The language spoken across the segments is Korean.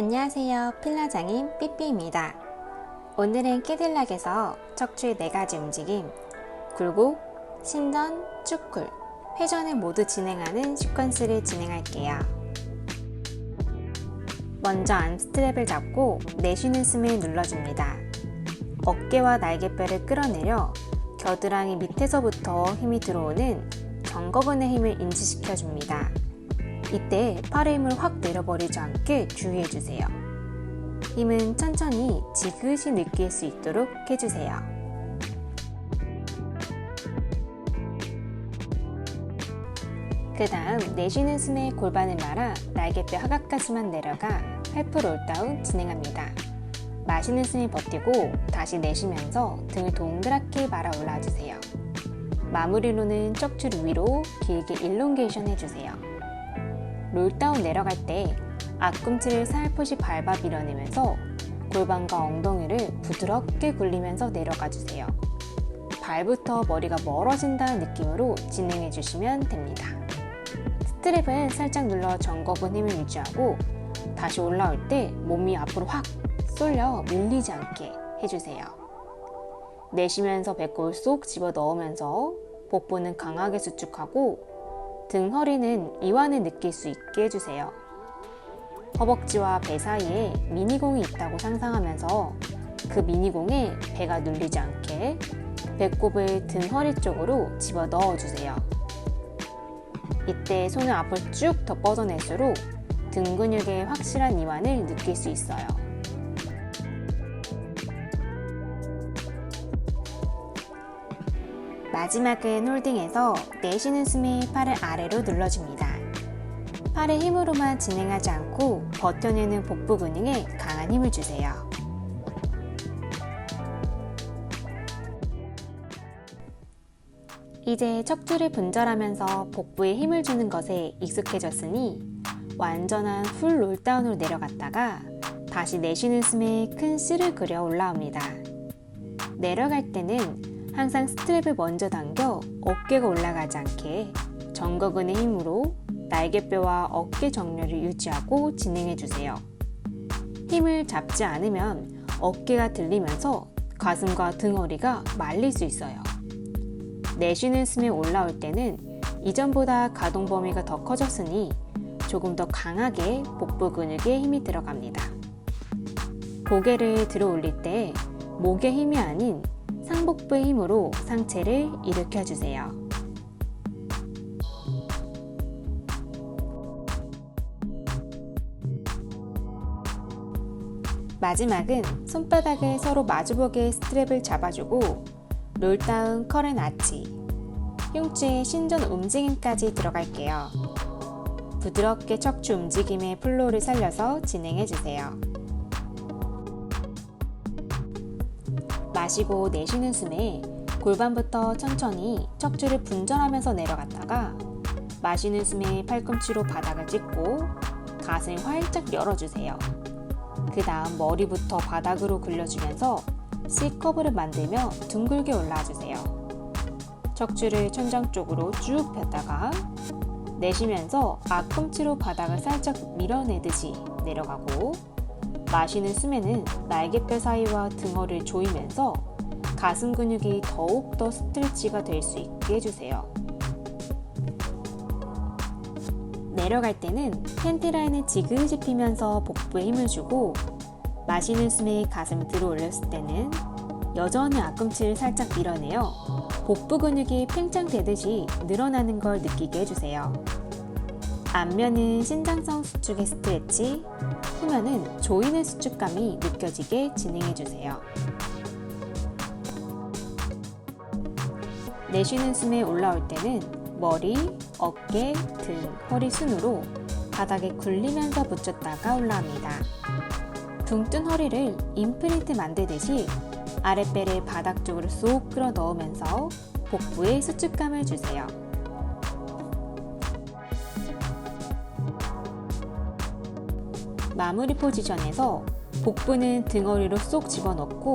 안녕하세요. 필라장인 삐삐입니다. 오늘은 캐딜락에서 척추의 네 가지 움직임, 굴곡, 신전, 축굴, 회전을 모두 진행하는 시퀀스를 진행할게요. 먼저 안 스트랩을 잡고 내쉬는 숨을 눌러줍니다. 어깨와 날개뼈를 끌어내려 겨드랑이 밑에서부터 힘이 들어오는 정거근의 힘을 인지시켜 줍니다. 이때 팔의 힘을 확 내려버리지 않게 주의해주세요. 힘은 천천히 지그시 느낄 수 있도록 해주세요. 그 다음 내쉬는 숨에 골반을 말아 날개뼈 하각까지만 내려가 팔풀 롤다운 진행합니다. 마시는 숨이 버티고 다시 내쉬면서 등을 동그랗게 말아 올라와주세요. 마무리로는 척추를 위로 길게 일롱게이션 해주세요. 롤다운 내려갈 때 앞꿈치를 살포시 밟아 밀어내면서 골반과 엉덩이를 부드럽게 굴리면서 내려가 주세요. 발부터 머리가 멀어진다는 느낌으로 진행해 주시면 됩니다. 스트랩은 살짝 눌러 전거근 힘을 유지하고 다시 올라올 때 몸이 앞으로 확 쏠려 밀리지 않게 해주세요. 내쉬면서 배꼽을 쏙 집어 넣으면서 복부는 강하게 수축하고 등 허리는 이완을 느낄 수 있게 해주세요. 허벅지와 배 사이에 미니공이 있다고 상상하면서 그 미니공에 배가 눌리지 않게 배꼽을 등 허리 쪽으로 집어 넣어주세요. 이때 손을 앞으로 쭉 더 뻗어낼수록 등 근육의 확실한 이완을 느낄 수 있어요. 마지막은 홀딩해서 내쉬는 숨에 팔을 아래로 눌러줍니다. 팔의 힘으로만 진행하지 않고 버텨내는 복부 근육에 강한 힘을 주세요. 이제 척추를 분절하면서 복부에 힘을 주는 것에 익숙해졌으니 완전한 풀 롤다운으로 내려갔다가 다시 내쉬는 숨에 큰 C를 그려 올라옵니다. 내려갈 때는 항상 스트랩을 먼저 당겨 어깨가 올라가지 않게 정거근의 힘으로 날개뼈와 어깨 정렬을 유지하고 진행해 주세요. 힘을 잡지 않으면 어깨가 들리면서 가슴과 등허리가 말릴 수 있어요. 내쉬는 숨에 올라올 때는 이전보다 가동 범위가 더 커졌으니 조금 더 강하게 복부 근육에 힘이 들어갑니다. 고개를 들어 올릴 때 목의 힘이 아닌 상복부의 힘으로 상체를 일으켜 주세요. 마지막은 손바닥을 서로 마주보게 스트랩을 잡아주고 롤다운 컬앤 아치, 흉추의 신전 움직임까지 들어갈게요. 부드럽게 척추 움직임의 플로우를 살려서 진행해주세요. 마시고 내쉬는 숨에 골반부터 천천히 척추를 분절하면서 내려갔다가 마시는 숨에 팔꿈치로 바닥을 찍고 가슴을 활짝 열어주세요. 그 다음 머리부터 바닥으로 굴려주면서 C커브를 만들며 둥글게 올라와주세요. 척추를 천장 쪽으로 쭉 폈다가 내쉬면서 앞꿈치로 바닥을 살짝 밀어내듯이 내려가고 마시는 숨에는 날개뼈 사이와 등어를 조이면서 가슴 근육이 더욱 더 스트레치가 될 수 있게 해주세요. 내려갈 때는 팬티 라인을 지그시 피면서 복부에 힘을 주고 마시는 숨에 가슴을 들어 올렸을 때는 여전히 앞꿈치를 살짝 밀어내어 복부 근육이 팽창되듯이 늘어나는 걸 느끼게 해주세요. 앞면은 신장성 수축의 스트레치, 후면은 조이는 수축감이 느껴지게 진행해주세요. 내쉬는 숨에 올라올 때는 머리, 어깨, 등, 허리 순으로 바닥에 굴리면서 붙였다가 올라옵니다. 둥뜬 허리를 임프린트 만들듯이 아랫배를 바닥 쪽으로 쏙 끌어 넣으면서 복부에 수축감을 주세요. 마무리 포지션에서 복부는 등허리로 쏙 집어넣고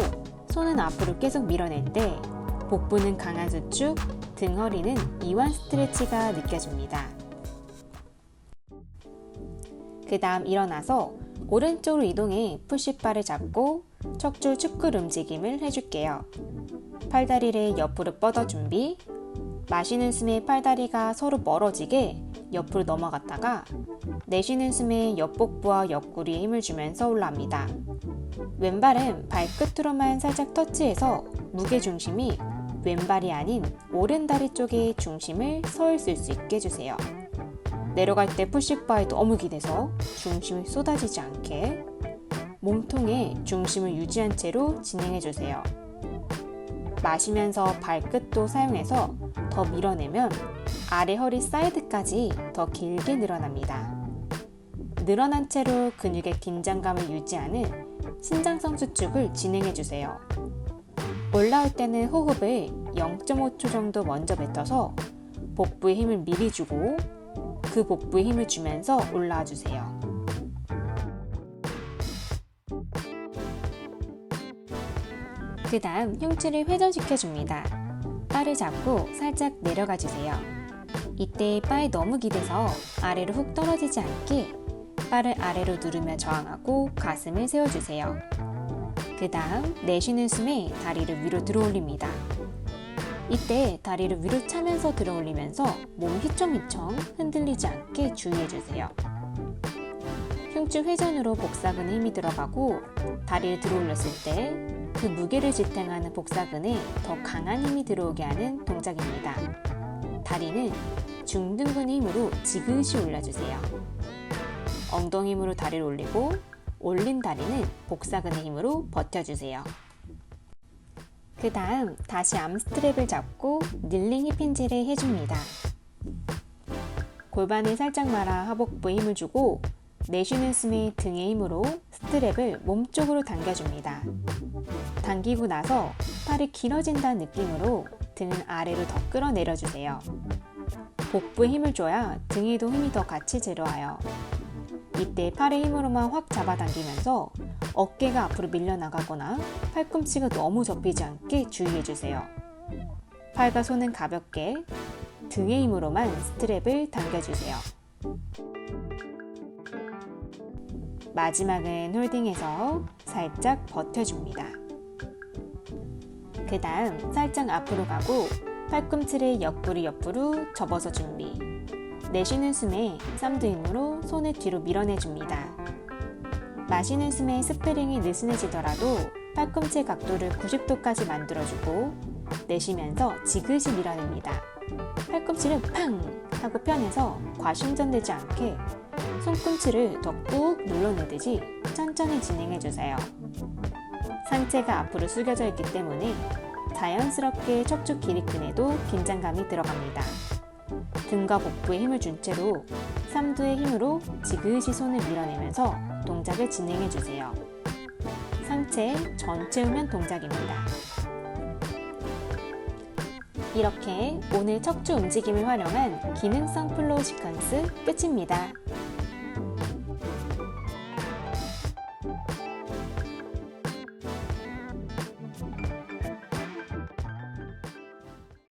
손은 앞으로 계속 밀어낼 때 복부는 강한 수축, 등허리는 이완 스트레치가 느껴집니다. 그 다음 일어나서 오른쪽으로 이동해 푸시바를 잡고 척추 축굴 움직임을 해줄게요. 팔다리를 옆으로 뻗어 준비. 마시는 숨에 팔다리가 서로 멀어지게 옆으로 넘어갔다가 내쉬는 숨에 옆복부와 옆구리에 힘을 주면서 올라옵니다. 왼발은 발끝으로만 살짝 터치해서 무게 중심이 왼발이 아닌 오른다리 쪽에 중심을 서 있을 수 있게 해주세요. 내려갈 때 푸시바에 너무 기대서 중심이 쏟아지지 않게 몸통에 중심을 유지한 채로 진행해주세요. 마시면서 발끝도 사용해서 더 밀어내면 아래 허리 사이드까지 더 길게 늘어납니다. 늘어난 채로 근육의 긴장감을 유지하는 신장성 수축을 진행해 주세요. 올라올 때는 호흡을 0.5초 정도 먼저 뱉어서 복부에 힘을 미리 주고 그 복부에 힘을 주면서 올라와 주세요. 그 다음 흉추를 회전시켜 줍니다. 바를 잡고 살짝 내려가 주세요. 이때 바에 너무 기대서 아래로 훅 떨어지지 않게 바를 아래로 누르며 저항하고 가슴을 세워주세요. 그 다음 내쉬는 숨에 다리를 위로 들어 올립니다. 이때 다리를 위로 차면서 들어 올리면서 몸 휘청휘청 흔들리지 않게 주의해주세요. 흉추 회전으로 복사근에 힘이 들어가고 다리를 들어 올렸을 때 그 무게를 지탱하는 복사근에 더 강한 힘이 들어오게 하는 동작입니다. 다리는 중등근의 힘으로 지그시 올려주세요. 엉덩이 힘으로 다리를 올리고 올린 다리는 복사근의 힘으로 버텨주세요. 그 다음 다시 암스트랩을 잡고 닐링 힙힌지를 해줍니다. 골반을 살짝 말아 하복부에 힘을 주고 내쉬는 숨에 등의 힘으로 스트랩을 몸쪽으로 당겨줍니다. 당기고 나서 팔이 길어진다는 느낌으로 등을 아래로 더 끌어내려주세요. 복부에 힘을 줘야 등에도 힘이 더 같이 들어와요. 이때 팔의 힘으로만 확 잡아당기면서 어깨가 앞으로 밀려나가거나 팔꿈치가 너무 접히지 않게 주의해주세요. 팔과 손은 가볍게 등의 힘으로만 스트랩을 당겨주세요. 마지막은 홀딩해서 살짝 버텨줍니다. 그 다음 살짝 앞으로 가고 팔꿈치를 옆구리 옆으로 접어서 준비. 내쉬는 숨에 쌈도 힘으로 손을 뒤로 밀어내줍니다. 마시는 숨에 스프링이 느슨해지더라도 팔꿈치 각도를 90도까지 만들어주고 내쉬면서 지그시 밀어냅니다. 팔꿈치를 팡! 하고 펴내서 과신전되지 않게 손꿈치를 더 꾹 눌러내듯이 천천히 진행해 주세요. 상체가 앞으로 숙여져 있기 때문에 자연스럽게 척추 기립근에도 긴장감이 들어갑니다. 등과 복부에 힘을 준 채로 삼두의 힘으로 지그시 손을 밀어내면서 동작을 진행해 주세요. 상체 전체 후면 동작입니다. 이렇게 오늘 척추 움직임을 활용한 기능성 플로우 시퀀스 끝입니다.